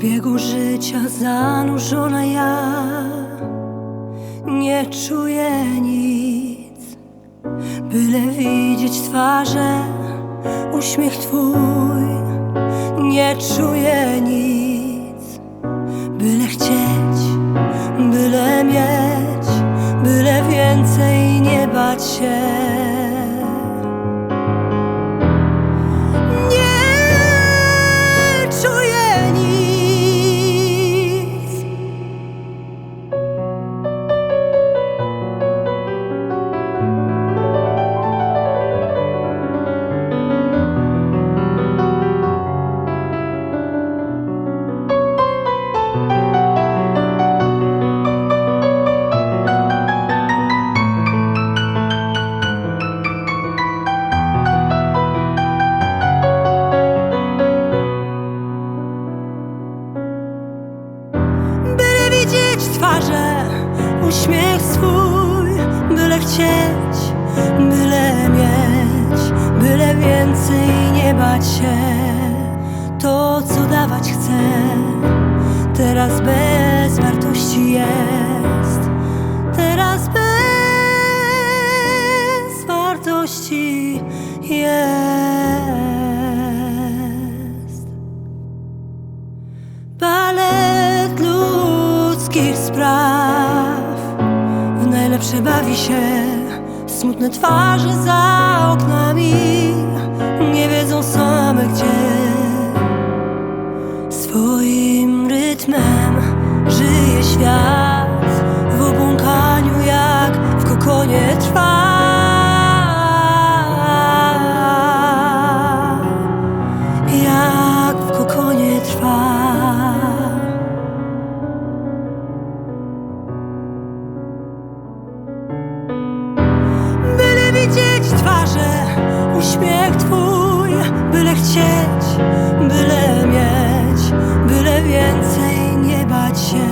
biegu życia zanurzona ja nie czuję nic, byle widzieć twarze, uśmiech Twój. Nie czuję nic, byle chcieć, byle mieć, byle więcej nie bać się. Uśmiech swój, byle chcieć, byle mieć, byle więcej nie bać się. To, co dawać chcę, teraz bez wartości jest. Teraz bez wartości jest. Balet ludzkich spraw Najlepsze bawi się. Smutne twarze za oknami Nie wiedzą same gdzie. Swoim rytmem żyje świat. W obłąkaniu jak w kokonie trwa uśmiech Twój, byle chcieć, byle mieć, byle więcej nie bać się.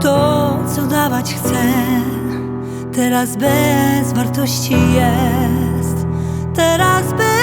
To, co dawać chcę, teraz bez wartości jest. Teraz bez